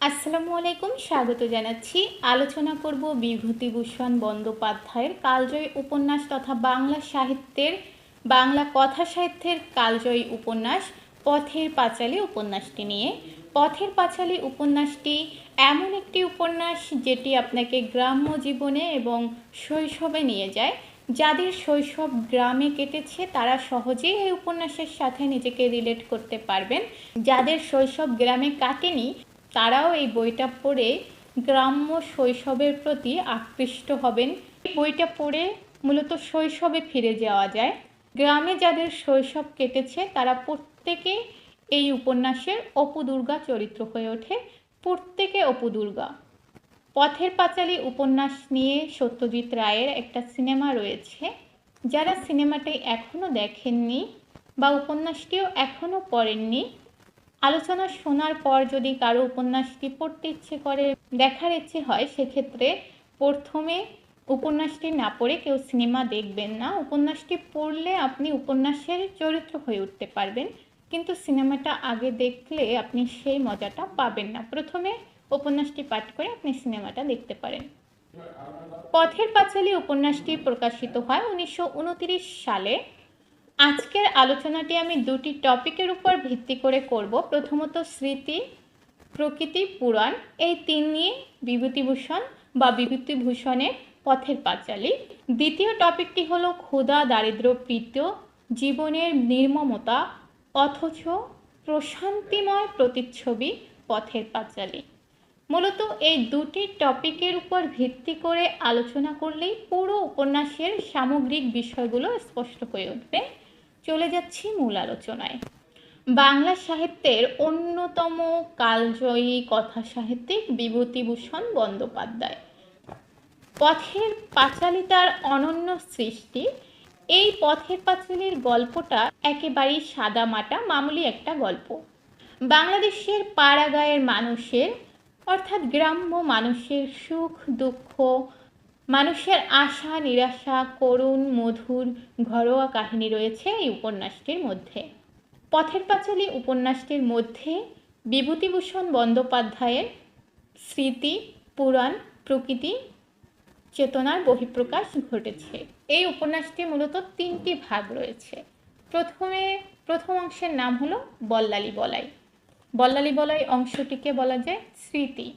আসসালামু আলাইকুম, স্বাগত জানাচ্ছি। আলোচনা করব বিভূতিভূষণ বন্দ্যোপাধ্যায়ের কালজয়ী উপন্যাস তথা বাংলা সাহিত্যের, বাংলা কথা সাহিত্যের কালজয়ী উপন্যাস, পথের পাঁচালী উপন্যাসটি নিয়ে। পথের পাঁচালী উপন্যাসটি এমন একটি উপন্যাস যেটি আপনাকে গ্রাম্য জীবনে এবং শৈশবে নিয়ে যায়। যাদের শৈশব গ্রামে কেটেছে, তারা সহজেই এই উপন্যাসের সাথে নিজেকে রিলেট করতে পারবেন। যাদের শৈশব গ্রামে কাটেনি তারাও এই বইটা পড়ে গ্রাম্য শৈশবের প্রতি আকৃষ্ট হবেন। এই বইটা পড়ে মূলত শৈশবে ফিরে যাওয়া যায়। গ্রামে যাদের শৈশব কেটেছে, তারা প্রত্যেকে এই উপন্যাসের অপু দুর্গা চরিত্র হয়ে ওঠে। প্রত্যেকে অপু দুর্গা পথের পাঁচালী উপন্যাস নিয়ে সত্যজিৎ রায়ের একটা সিনেমা রয়েছে। যারা সিনেমাটি এখনও দেখেননি বা উপন্যাসটিও এখনও পড়েননি আলোচনা শোনার পর যদি কারও উপন্যাসটি পড়তে ইচ্ছে করে, দেখার ইচ্ছে হয়, সেক্ষেত্রে প্রথমে উপন্যাসটি না পড়ে কেউ সিনেমা দেখবেন না। উপন্যাসটি পড়লে আপনি উপন্যাসের চরিত্র হয়ে উঠতে পারবেন, কিন্তু সিনেমাটা আগে দেখলে আপনি সেই মজাটা পাবেন না। প্রথমে উপন্যাসটি পাঠ করে আপনি সিনেমাটা দেখতে পারেন। পথের পাঁচালী উপন্যাসটি প্রকাশিত হয় উনিশশো উনত্রিশ সালে। আজকের আলোচনাটি আমি দুটি টপিকের উপর ভিত্তি করে করব। প্রথমত স্মৃতি, প্রকৃতি, পুরাণ। এই তিন নিয়ে বিভূতিভূষণ বা বিভূতিভূষণের পথের পাঁচালী। দ্বিতীয় টপিকটি হলো ক্ষুধা দারিদ্র প্রীত জীবনের নির্মমতা, অথচ প্রশান্তিময় প্রতিচ্ছবি, পথের পাঁচালী। মূলত এই দুটি টপিকের উপর ভিত্তি করে আলোচনা করলেই পুরো উপন্যাসের সামগ্রিক বিষয়গুলো স্পষ্ট হয়ে উঠবে। চলে যাচ্ছি মূল আলোচনায়। বাংলা সাহিত্যের অন্যতম কালজয়ী কথা সাহিত্যিক বিভূতিভূষণ বন্দ্যোপাধ্যায়। পথের পাঁচালী তার অনন্য সৃষ্টি, এই পথের পাঁচালীর গল্পটা একেবারেই সাদামাটা, মামুলি একটা গল্প। বাংলাদেশের পাড়াগাঁয়ের মানুষের, অর্থাৎ গ্রাম্য মানুষের সুখ দুঃখ মানুষের আশা, নিরাশা, করুণ, মধুর, ঘরোয়া কাহিনী রয়েছে এই উপন্যাসটির মধ্যে। পথের পাঁচালী উপন্যাসটির মধ্যে বিভূতিভূষণ বন্দ্যোপাধ্যায়ের স্মৃতি, পুরাণ, প্রকৃতি, চেতনার বহিঃপ্রকাশ ঘটেছে। এই উপন্যাসটি মূলত তিনটি ভাগ রয়েছে। প্রথমে, প্রথম অংশের নাম হলো বল্লালি বলাই। বল্লালি বলাই অংশটিকে বলা যায় স্মৃতি।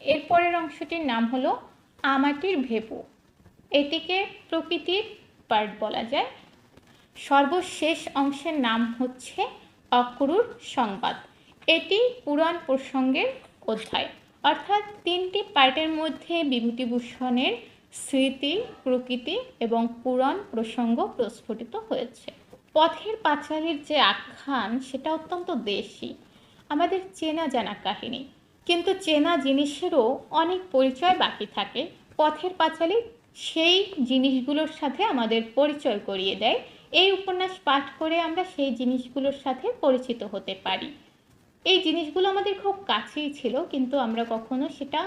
এরপরের অংশটির নাম হলো আমাটির ভেপু। এটিকে প্রকৃতির পার্ট বলা যায়। সর্বশেষ অংশের নাম হচ্ছে অক্রুর সংবাদ। এটি পুরাণ প্রসঙ্গের অধ্যায়। অর্থাৎ তিনটি পার্টের মধ্যে বিভূতিভূষণের স্মৃতি, প্রকৃতি এবং পুরাণ প্রসঙ্গ প্রস্ফুটিত হয়েছে। পথের পাঁচালীর যে আখ্যান, সেটা অত্যন্ত দেশি। আমাদের চেনা জানা কাহিনী। কিন্তু চেনা জিনিসেরও অনেক পরিচয় বাকি থাকে। পথের পাঁচালী সেই জিনিসগুলোর সাথে আমাদের পরিচয় করিয়ে দেয়। এই উপন্যাস পাঠ করে আমরা সেই জিনিসগুলোর সাথে পরিচিত হতে পারি। এই জিনিসগুলো আমাদের খুব কাছেই ছিল, কিন্তু আমরা কখনো সেটা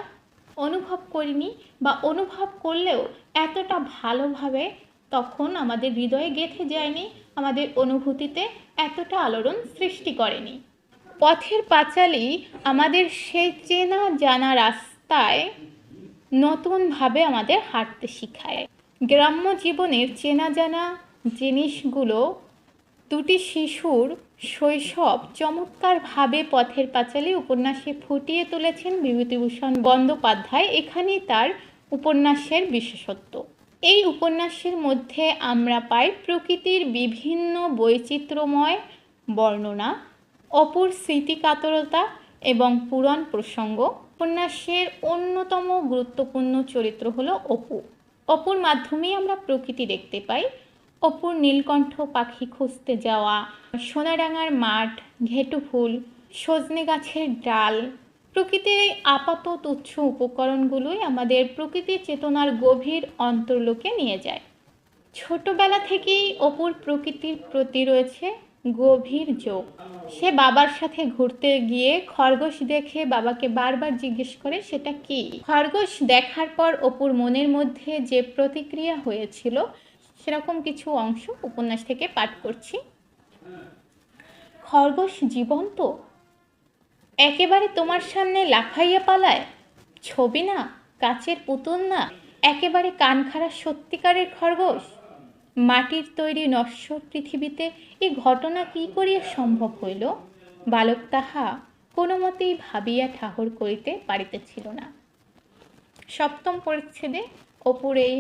অনুভব করিনি বা অনুভব করলেও এতটা ভালোভাবে তখন আমাদের হৃদয়ে গেঁথে যায়নি, আমাদের অনুভূতিতে এতটা আলোড়ন সৃষ্টি করেনি। পথের পাঁচালী আমাদের সেই চেনা জানা রাস্তায় নতুনভাবে আমাদের হাঁটতে শিখায়। গ্রাম্য জীবনের চেনা জানা জিনিসগুলো দুটি শিশুর শৈশব চমৎকারভাবে পথের পাঁচালী উপন্যাসে ফুটিয়ে তুলেছেন বিভূতিভূষণ বন্দ্যোপাধ্যায়। এখানেই তার উপন্যাসের বিশেষত্ব। এই উপন্যাসের মধ্যে আমরা পাই প্রকৃতির বিভিন্ন বৈচিত্র্যময় বর্ণনা। অপুর স্মৃতিকাতরতা এবং পুরাণ প্রসঙ্গ। উপন্যাসের অন্যতম গুরুত্বপূর্ণ চরিত্র হলো অপু। অপুর মাধ্যমেই আমরা প্রকৃতি দেখতে পাই। অপুর নীলকণ্ঠ পাখি খুঁজতে যাওয়া, সোনাডাঙ্গার মাঠ, ঘেটু ফুল, সজনে গাছের ডাল, প্রকৃতির এই আপাত তুচ্ছ উপকরণগুলোই আমাদের প্রকৃতির চেতনার গভীর অন্তর্লোকে নিয়ে যায়। ছোটবেলা থেকেই অপুর প্রকৃতির প্রতি রয়েছে গভীর যোগ সে বাবার সাথে ঘুরতে গিয়ে খরগোশ দেখে বাবাকে বারবার জিজ্ঞেস করে, সেটা কি? খরগোশ দেখার পর অপুর মনের মধ্যে যে প্রতিক্রিয়া হয়েছিল, সেরকম কিছু অংশ উপন্যাস থেকে পাঠ করছি। খরগোশ জীবন্ত? একেবারে তোমার সামনে লাফাইয়া পালায়? ছবি না? কাচের পুতুল না? একেবারে কানখারা সত্যিকারের খরগোশ? মাটির তৈরি নশ্বর পৃথিবীতে এই ঘটনা কি করিয়া সম্ভব হইল? বালক তাহা কোনো মতেই ভাবিয়া ঠাহর করিতে পারিতেছিল না। সপ্তম পরিচ্ছেদে এই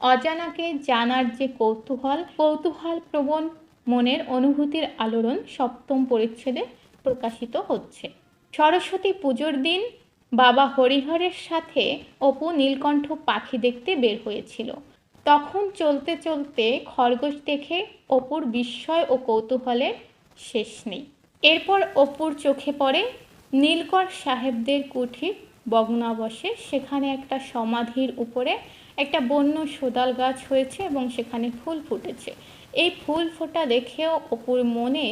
অজানাকে জানার যে কৌতূহল কৌতূহল প্রবণ মনের অনুভূতির আলোড়ন সপ্তম পরিচ্ছেদে প্রকাশিত হচ্ছে। সরস্বতী পুজোর দিন বাবা হরিহরের সাথে অপু নীলকণ্ঠ পাখি দেখতে বের হয়েছিল। তখন চলতে চলতে খরগোশ দেখে অপুর বিস্ময় ও কৌতূহলের শেষ নেই। এরপর অপুর চোখে পড়ে নীলকর সাহেবদের কুঠির বগ্নাবশে। সেখানে একটা সমাধির উপরে একটা বন্য সোদাল গাছ হয়েছে এবং সেখানে ফুল ফুটেছে। এই ফুল ফোটা দেখেও অপুর মনে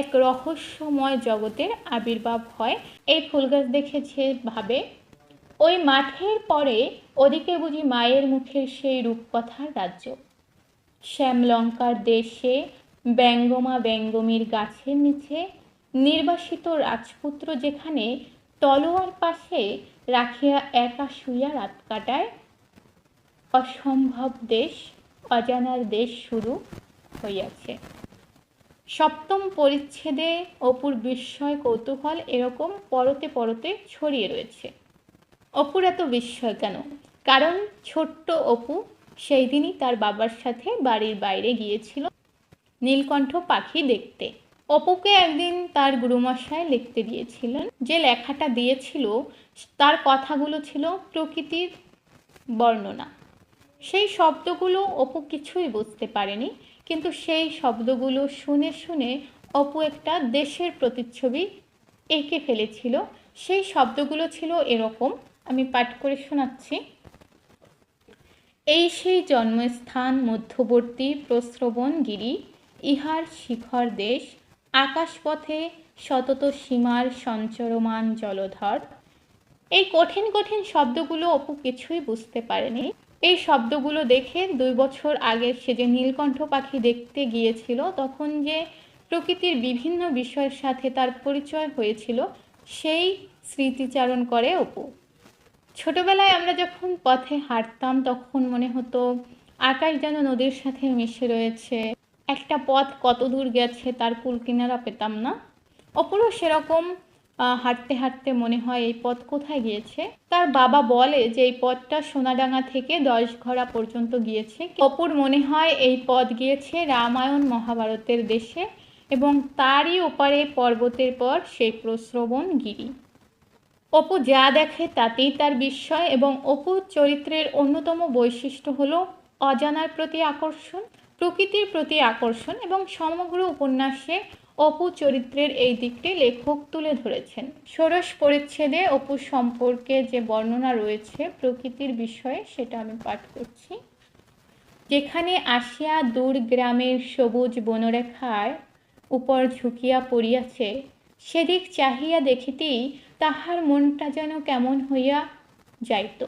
এক রহস্যময় জগতের আবির্ভাব হয়। এই ফুল গাছ দেখে সে ভাবে ওই মাঠের পরে ওদিকে বুঝি মায়ের মুখের সেই রূপকথার রাজ্য। শ্যামলঙ্কার দেশে ব্যঙ্গমা ব্যঙ্গমীর গাছের নিচে নির্বাসিত রাজপুত্র যেখানে তলোয়ার পাশে রাখিয়া একা শুইয়া রাত কাটায়, অসম্ভব দেশ, অজানার দেশ শুরু হইয়াছে। সপ্তম পরিচ্ছেদে অপুর বিস্ময় কৌতূহল এরকম পরতে পরতে ছড়িয়ে রয়েছে। অপুর এত বিস্ময় কেন? কারণ ছোট্ট অপু সেই দিনই তার বাবার সাথে বাড়ির বাইরে গিয়েছিল নীলকণ্ঠ পাখি দেখতে। অপুকে একদিন তার গুরুমশায় লিখতে দিয়েছিলেন যে লেখাটা দিয়েছিল, তার কথাগুলো ছিল প্রকৃতির বর্ণনা। সেই শব্দগুলো অপু কিছুই বুঝতে পারেনি, কিন্তু সেই শব্দগুলো শুনে শুনে অপু একটা দেশের প্রতিচ্ছবি এঁকে ফেলেছিল। সেই শব্দগুলো ছিল এরকম আমি পাঠ করে শোনাচ্ছি। এই সেই জন্মস্থান মধ্যবর্তী প্রস্রবণ গিরি ইহার শিখর দেশ, আকাশপথে শতত সীমার সঞ্চরমান জলধর। এই কঠিন কঠিন শব্দগুলো অপু কিছুই বুঝতে পারেনি। এই শব্দগুলো দেখে দুই বছর আগে সে যে নীলকণ্ঠ পাখি দেখতে গিয়েছিল, তখন যে প্রকৃতির বিভিন্ন বিষয়ের সাথে তার পরিচয় হয়েছিল, সেই স্মৃতিচারণ করে অপু। ছোটবেলায় আমরা যখন পথে হাঁটতাম, তখন মনে হতো আকাশ যেন নদীর সাথে মিশে রয়েছে। একটা পথ কত দূর গেছে তার কুল কিনারা পেতাম না। অপরও সেরকম হাঁটতে হাঁটতে মনে হয় এই পথ কোথায় গিয়েছে। তার বাবা বলে যে এই পথটা সোনাডাঙ্গা থেকে দশ ঘড়া পর্যন্ত গিয়েছে। অপুর মনে হয় এই পথ গিয়েছে রামায়ণ মহাভারতের দেশে এবং তারই ওপারে পর্বতের পর সেই প্রশ্রবণ গিরি অপু যা দেখে তাতেই তার বিস্ময় এবং অপুর চরিত্রের অন্যতম বৈশিষ্ট্য হল অজানার প্রতি আকর্ষণ, প্রকৃতির প্রতি আকর্ষণ এবং সমগ্র উপন্যাসে অপু চরিত্রের এই দিকটি লেখক তুলে ধরেছেন। ষোড়শ পরিচ্ছেদে অপু সম্পর্কে যে বর্ণনা রয়েছে প্রকৃতির বিষয়ে সেটা আমি পাঠ করছি। যেখানে আসিয়া দূর গ্রামের সবুজ বনরেখায় উপর ঝুঁকিয়া পড়িয়াছে, সেদিক চাহিয়া দেখিতেই তাহার মনটা যেন কেমন হইয়া যাইত,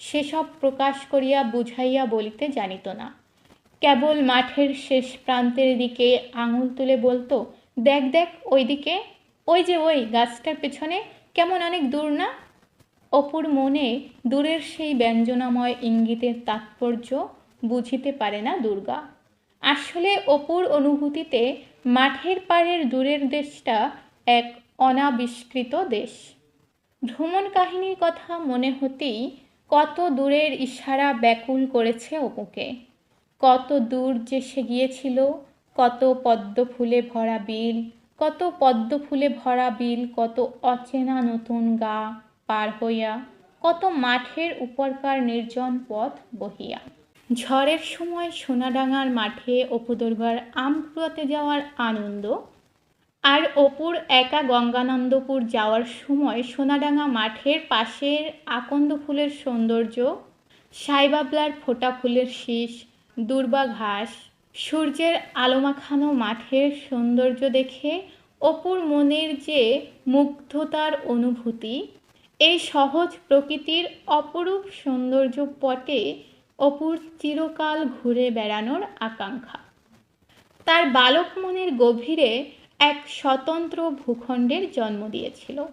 সেসব প্রকাশ করিয়া বুঝাইয়া বলিতে জানিত না। কেবল মাঠের শেষ প্রান্তের দিকে আঙুল তুলে বলতো, দেখ দেখ ওই দিকে ওই যে ওই গাছটার পেছনে কেমন অনেক দূর না? অপুর মনে দূরের সেই ব্যঞ্জনাময় ইঙ্গিতের তাৎপর্য বুঝিতে পারে না দুর্গা। আসলে অপুর অনুভূতিতে মাঠের পাড়ের দূরের দেশটা এক অনাবিষ্কৃত দেশ। ভ্রমণ কাহিনীর কথা মনে হতেই কত দূরের ইশারা ব্যাকুল করেছে অপুকে। কত দূর যে সে গিয়েছিল, কত পদ্ম ফুলে ভরা বিল, কত পদ্ম ফুলে ভরা বিল, কত অচেনা নতুন গা পার হইয়া, কত মাঠের উপরকার নির্জন পথ বহিয়া। ঝড়ের সময় সোনাডাঙ্গার মাঠে অপুদুর্গার আম কুড়াতে যাওয়ার আনন্দ আর অপুর একা গঙ্গানন্দপুর যাওয়ার সময় সোনাডাঙ্গা মাঠের পাশের আকন্দ ফুলের সৌন্দর্য, সাইবাবলার ফোটা ফুলের শীষ, দুর্বা ঘাস, সূর্যের আলোমাখানো মাঠের সৌন্দর্য দেখে অপুর মনের যে মুগ্ধতার অনুভূতি, এই সহজ প্রকৃতির অপরূপ সৌন্দর্য পটে অপুর চিরকাল ঘুরে বেড়ানোর আকাঙ্ক্ষা। তার বালক মনের গভীরে এক স্বতন্ত্র ভূখণ্ডের জন্ম দিয়েছিল।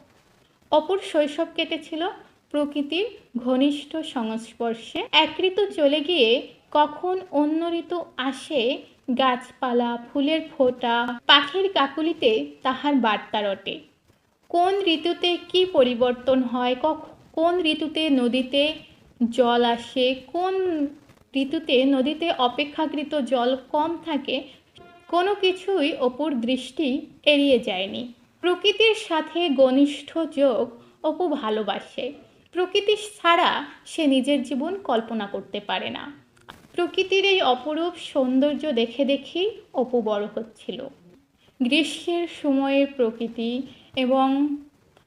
অপর শৈশব কেটেছিল প্রকৃতির ঘনিষ্ঠ সংস্পর্শে। এক ঋতু চলে গিয়ে কখন অন্য ঋতু আসে, গাছপালা, ফুলের ফোঁটা, পাখির কাকুলিতে তাহার বার্তা রটে। কোন ঋতুতে কি পরিবর্তন হয়, কখ- কোন ঋতুতে নদীতে জল আসে, কোন ঋতুতে নদীতে অপেক্ষাকৃত জল কম থাকে কোনো কিছুই অপুর দৃষ্টি এড়িয়ে যায়নি। প্রকৃতির সাথে ঘনিষ্ঠ যোগ অপু ভালোবাসে। প্রকৃতি ছাড়া সে নিজের জীবন কল্পনা করতে পারে না। প্রকৃতির এই অপরূপ সৌন্দর্য দেখে দেখেই অপু বড় হচ্ছিল। গ্রীষ্মের সময়ের প্রকৃতি এবং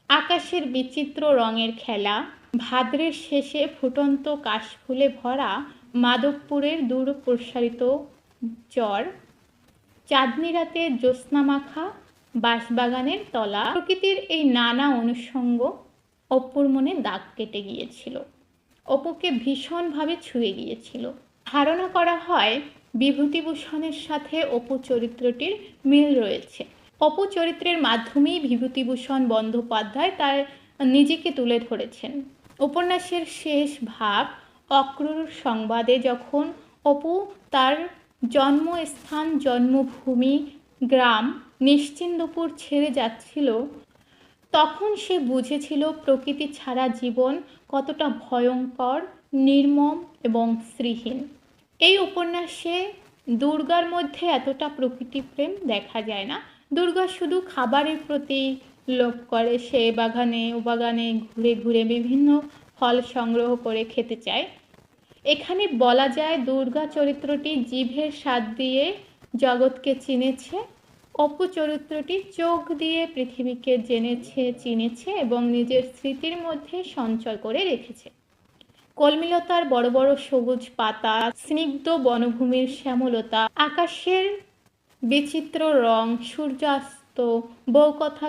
আকাশের বিচিত্র রঙের খেলা, ভাদ্রের শেষে ফুটন্ত কাশফুলে ভরা মাধবপুরের দূর প্রসারিত চর চাঁদনি রাতে জ্যোৎস্নামাখা বাঁশবাগানের তলা, প্রকৃতির এই নানা অনুষঙ্গ অপুর মনে দাগ কেটে গিয়েছিল। অপুকে ভীষণভাবে ছুঁয়ে গিয়েছিল। ধারণা করা হয়, বিভূতিভূষণের সাথে অপু চরিত্রটির মিল রয়েছে। অপু চরিত্রের মাধ্যমেই বিভূতিভূষণ বন্দ্যোপাধ্যায় তার নিজেকে তুলে ধরেছেন। উপন্যাসের শেষ ভাগ অক্রূর সংবাদে যখন অপু তার জন্মস্থান, জন্মভূমি, গ্রাম নিশ্চিন্দপুর ছেড়ে যাচ্ছিল। তখন সে বুঝেছিল প্রকৃতি ছাড়া জীবন কতটা ভয়ঙ্কর, নির্মম এবং শ্রীহীন এই উপন্যাসে দুর্গার মধ্যে এতটা প্রকৃতি প্রেম দেখা যায় না। দুর্গা শুধু খাবারের প্রতি লোভ করে, সে বাগানে, ও বাগানে ঘুরে ঘুরে বিভিন্ন ফল সংগ্রহ করে খেতে চায়। এখানে বলা যায় দুর্গা চরিত্রটি জিভের স্বাদ দিয়ে জগৎকে চিনেছে, অপু চরিত্রটি চোখ দিয়ে পৃথিবীকে জেনেছে, চিনেছে এবং নিজের স্মৃতির মধ্যে সঞ্চয় করে রেখেছে। কলমিলতার বড় বড় সবুজ পাতা, স্নিগ্ধ বনভূমির শ্যামলতা, আকাশের বিচিত্র রং, সূর্যাস্ত বউ কথা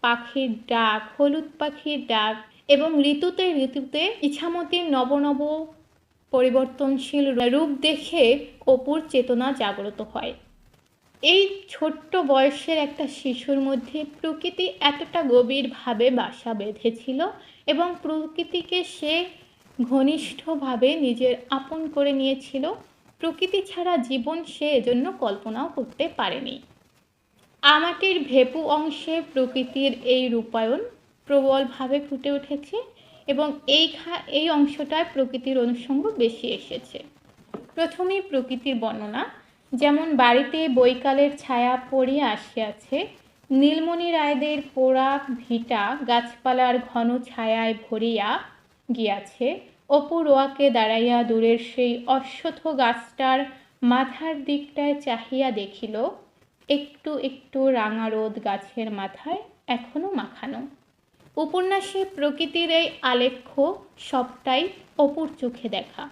পাখির ডাক, হলুদ পাখির ডাক এবং ঋতুতে ঋতুতে ইছামতির নব নব পরিবর্তনশীল রূপ দেখে অপুর চেতনা জাগ্রত হয়। এই ছোট্ট বয়সের একটা শিশুর মধ্যে প্রকৃতি এতটা গভীরভাবে বাসা বেঁধেছিল এবং প্রকৃতিকে সে ঘনিষ্ঠভাবে নিজের আপন করে নিয়েছিল, প্রকৃতি ছাড়া জীবন সে এজন্য কল্পনাও করতে পারেনি। আমাটির ভেপু অংশে প্রকৃতির এই রূপায়ণ প্রবলভাবে ফুটে উঠেছে। এবং এই এই অংশটায় প্রকৃতির অনুষঙ্গ বেশি এসেছে। প্রথমেই প্রকৃতির বর্ণনা, যেমন বাড়িতে বৈকালের ছায়া পড়িয়া আসিয়াছে, নীলমণি রায়দের পোড়া ভিটা গাছপালার ঘন ছায়ায় ভরিয়া গিয়াছে, অপু রোয়াকে দাঁড়াইয়া দূরের সেই অশ্বথ গাছটার মাথার দিকটায় চাহিয়া দেখিল, একটু একটু রাঙা রোদ গাছের মাথায় এখনও মাখানো। উপন্যাসে প্রকৃতির এই আলেখ্য সবটাই অপুর চোখে দেখা।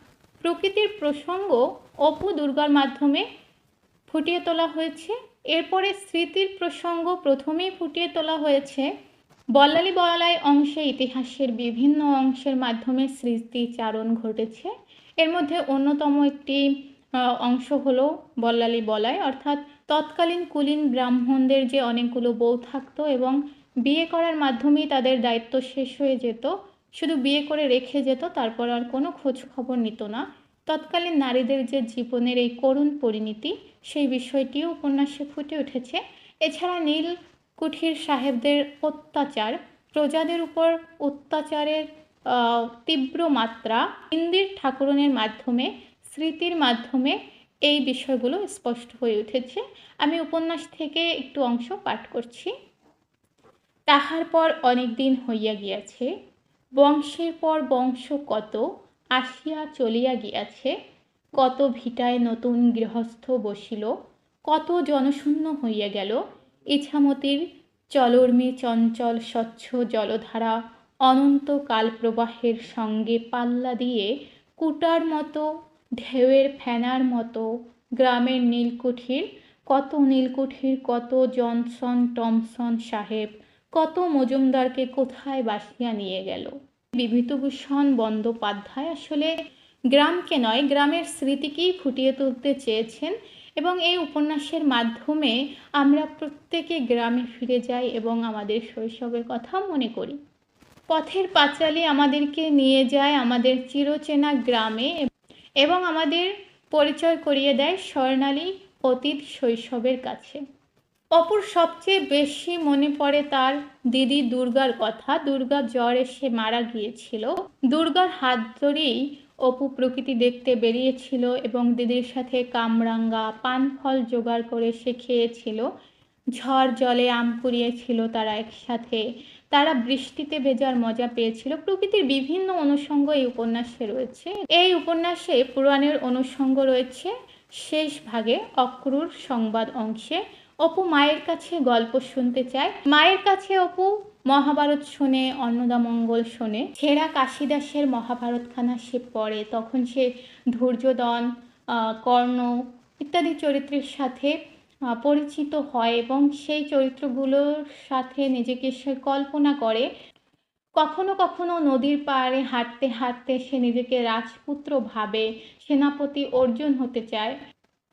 প্রকৃতির প্রসঙ্গ অপু দুর্গার মাধ্যমে ফুটিয়ে তোলা হয়েছে। এরপরে স্মৃতির প্রসঙ্গ প্রথমেই ফুটিয়ে তোলা হয়েছে। বল্লালি বলাই অংশে ইতিহাসের বিভিন্ন অংশের মাধ্যমে স্মৃতিচারণ ঘটেছে। এর মধ্যে অন্যতম একটি অংশ হলো বল্লালি বলাই অর্থাৎ তৎকালীন কুলীন ব্রাহ্মণদের যে অনেকগুলো বউ থাকতো এবং বিয়ে করার মাধ্যমেই তাদের দায়িত্ব শেষ হয়ে যেত। শুধু বিয়ে করে রেখে যেত, তারপর আর কোনো খোঁজ খবর নিত না। তৎকালীন নারীদের যে জীবনের এই করুণ পরিণতি, সেই বিষয়টিও উপন্যাসে ফুটে উঠেছে। এছাড়া নীল কুঠির সাহেবদের অত্যাচার, প্রজাদের উপর অত্যাচারের তীব্র মাত্রা হিন্দির ঠাকুরনের মাধ্যমে, স্মৃতির মাধ্যমে এই বিষয়গুলো স্পষ্ট হয়ে উঠেছে। আমি উপন্যাস থেকে একটু অংশ পাঠ করছি। তাহার পর অনেক দিন হইয়া গিয়াছে, বংশের পর বংশ কত আসিয়া চলিয়া গিয়াছে, কত ভিটায় নতুন গৃহস্থ বসিল, কত জনশূন্য হইয়া গেল, ইছামতির চলর্মী চঞ্চল স্বচ্ছ জলধারা, অনন্ত কালপ্রবাহের সঙ্গে পাল্লা দিয়ে কুটার মতো, ঢেউয়ের ফেনার মতো, গ্রামের নীলকুঠির, কত নীলকুঠির, কত জনসন টমসন সাহেব কত মজুমদারকে কোথায় বাসিয়া নিয়ে গেল? বিভূতিভূষণ বন্দ্যোপাধ্যায় আসলে গ্রামকে নয়, গ্রামের স্মৃতিকেই ফুটিয়ে তুলতে চেয়েছেন এবং এই উপন্যাসের মাধ্যমে আমরা প্রত্যেকে গ্রামে ফিরে যাই এবং আমাদের শৈশবের কথা মনে করি। পথের পাঁচালী আমাদেরকে নিয়ে যায় আমাদের চিরচেনা গ্রামে এবং আমাদের পরিচয় করিয়ে দেয় স্বর্ণালী অতীত শৈশবের কাছে। অপুর সবচেয়ে বেশি মনে পড়ে তার দিদি দুর্গার কথা। দুর্গা জ্বর এসে মারা গিয়েছিল। দুর্গার হাত ধরেই অপু প্রকৃতি দেখতে বেরিয়েছিল এবং দিদির সাথে কামরাঙ্গা পান ফল জোগাড় করে সে খেয়েছিল। ঝড় জলে আম কুড়িয়েছিল তারা একসাথে। তারা বৃষ্টিতে ভেজার মজা পেয়েছিল। প্রকৃতির বিভিন্ন অনুষঙ্গ এই উপন্যাসে রয়েছে। এই উপন্যাসে পুরাণের অনুষঙ্গ রয়েছে। শেষ ভাগে অক্রুর সংবাদ অংশে অপু মায়ের কাছে গল্প শুনতে চায়। মায়ের কাছে অপু মহাভারত শোনে অন্নদামঙ্গল শোনে। ছেঁড়া কাশিদাসের মহাভারতখানা সে পড়ে, তখন সে ধৈর্যদন কর্ণ ইত্যাদি চরিত্রের সাথে পরিচিত হয় এবং সেই চরিত্রগুলোর সাথে নিজেকে সে কল্পনা করে। কখনো কখনো নদীর পাড়ে হাঁটতে হাঁটতে সে নিজেকে রাজপুত্র ভাবে সেনাপতি অর্জুন হতে চায়।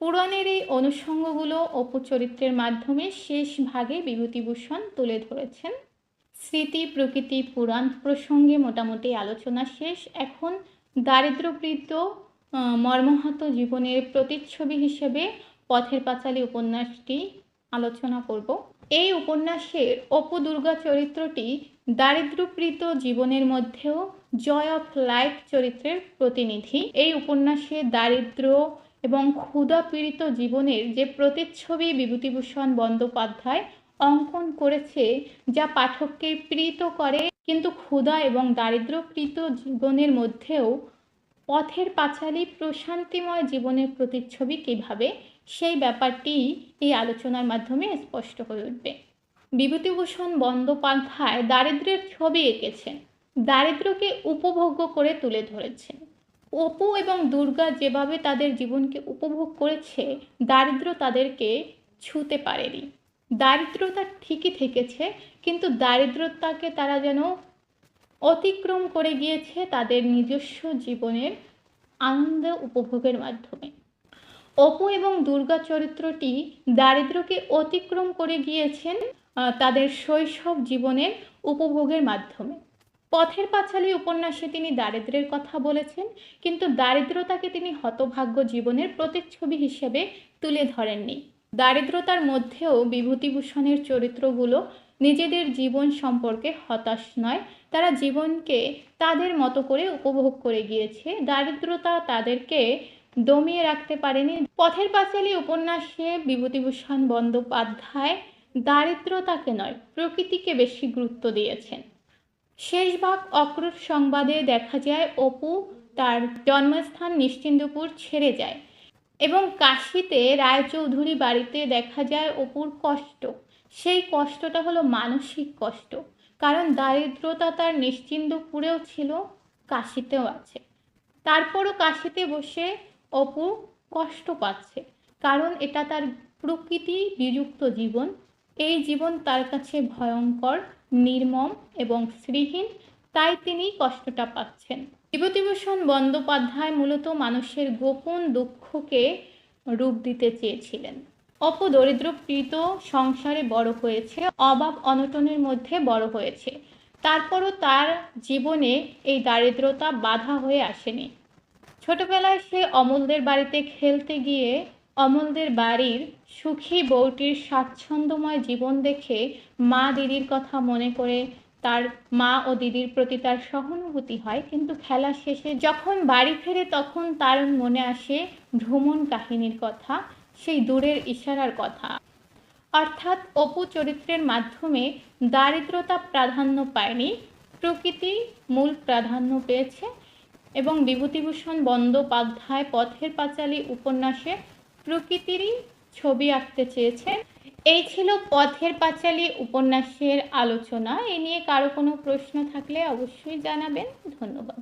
পুরাণের এই অনুষঙ্গগুলো অপু চরিত্রের মাধ্যমে শেষ ভাগে বিভূতিভূষণ তুলে ধরেছেন। স্মৃতি প্রকৃতি পুরাণ প্রসঙ্গে মোটামুটি আলোচনা শেষ। এখন দারিদ্র্যবৃদ্ধ আহ, মর্মাহত জীবনের প্রতিচ্ছবি হিসেবে পথের পাঁচালী উপন্যাসটি আলোচনা করব। এই উপন্যাসের অপু দুর্গা চরিত্রটি দারিদ্র্যপীড়িত জীবনের মধ্যেও জয় অফ লাইফ চরিত্রের প্রতিনিধি। এই উপন্যাসে দারিদ্র্য এবং ক্ষুধা পীড়িত জীবনের যে প্রতিচ্ছবি বিভূতিভূষণ বন্দ্যোপাধ্যায় অঙ্কন করেছে, যা পাঠককে প্রীত করে, কিন্তু ক্ষুধা এবং দারিদ্র্যপীড়িত জীবনের মধ্যেও পথের পাঁচালী প্রশান্তিময় জীবনের প্রতিচ্ছবি কীভাবে, সেই ব্যাপারটি এই আলোচনার মাধ্যমে স্পষ্ট হয়ে উঠবে। বিভূতিভূষণ বন্দ্যোপাধ্যায় দারিদ্র্যের ছবি এঁকেছেন, দারিদ্র্যকে উপভোগ্য করে তুলে ধরেছেন। অপু এবং দুর্গা যেভাবে তাদের জীবনকে উপভোগ করেছে, দারিদ্র তাদেরকে ছুতে পারেনি। দারিদ্রতা ঠিকই থেকেছে, কিন্তু দারিদ্রতাকে তারা যেন অতিক্রম করে গিয়েছে তাদের নিজস্ব জীবনের আনন্দ উপভোগের মাধ্যমে। অপু এবং দুর্গা চরিত্রটি দারিদ্র্যকে অতিক্রম করে গিয়েছেন তাদের শৈশব জীবনের উপভোগের মাধ্যমে। পথের পাঁচালী উপন্যাসে তিনি দারিদ্র্যের কথা বলেছেন, কিন্তু দারিদ্রতাকে তিনি হতভাগ্য জীবনের প্রতিচ্ছবি হিসেবে তুলে ধরেননি। দারিদ্রতার মধ্যেও বিভূতিভূষণের চরিত্রগুলো নিজেদের জীবন সম্পর্কে হতাশ নয়, তারা জীবনকে তাদের মতো করে উপভোগ করে গিয়েছে। দারিদ্রতা তাদেরকে দমিয়ে রাখতে পারেনি। পথের পাঁচালী উপন্যাসে বিভূতিভূষণ বন্দ্যোপাধ্যায় দারিদ্রতাকে নয়, প্রকৃতিকে বেশি গুরুত্ব দিয়েছেন। শেষ ভাগ অক্রুর সংবাদে দেখা যায়, অপু তার জন্মস্থান নিশ্চিন্দপুর ছেড়ে যায় এবং কাশিতে রায়চৌধুরী বাড়িতে দেখা যায় অপুর কষ্ট। সেই কষ্টটা হলো মানসিক কষ্ট, কারণ দারিদ্রতা তার নিশ্চিন্দপুরেও ছিল, কাশিতেও আছে। তারপরও কাশিতে বসে অপু কষ্ট পাচ্ছে, কারণ এটা তার প্রকৃতি বিযুক্ত জীবন। এই জীবন তার কাছে ভয়ঙ্কর নির্মম এবং শ্রীহীন, তাই তিনি কষ্টটা পাচ্ছেন। বিভূতিভূষণ বন্দ্যোপাধ্যায় মূলত মানুষের গোপন দুঃখকে রূপ দিতে চেয়েছিলেন। অপু দরিদ্রপীড়িত সংসারে বড় হয়েছে, অভাব অনটনের মধ্যে বড় হয়েছে। তারপরও তার জীবনে এই দারিদ্রতা বাধা হয়ে আসেনি। ছোটবেলায় সে অমলদের বাড়িতে খেলতে গিয়ে অমলদের বাড়ির সুখী বউটির স্বাচ্ছন্দ্যময় জীবন দেখে মা দিদির কথা মনে করে তার মা ও দিদির প্রতি তার সহানুভূতি হয়। কিন্তু খেলা শেষে যখন বাড়ি ফেরে তখন তার মনে আসে ভ্রমণ কাহিনীর কথা, সেই দূরের ইশারার কথা। অর্থাৎ অপু চরিত্রের মাধ্যমে দারিদ্রতা প্রাধান্য পায়নি, প্রকৃতি মূল প্রাধান্য পেয়েছে এবং বিভূতিভূষণ বন্দ্যোপাধ্যায় পথের পাঁচালী উপন্যাসে প্রকৃতিরই ছবি আঁকতে চেয়েছেন। এই ছিল পথের পাঁচালী উপন্যাসের আলোচনা। এ নিয়ে কারও কোনো প্রশ্ন থাকলে অবশ্যই জানাবেন। ধন্যবাদ।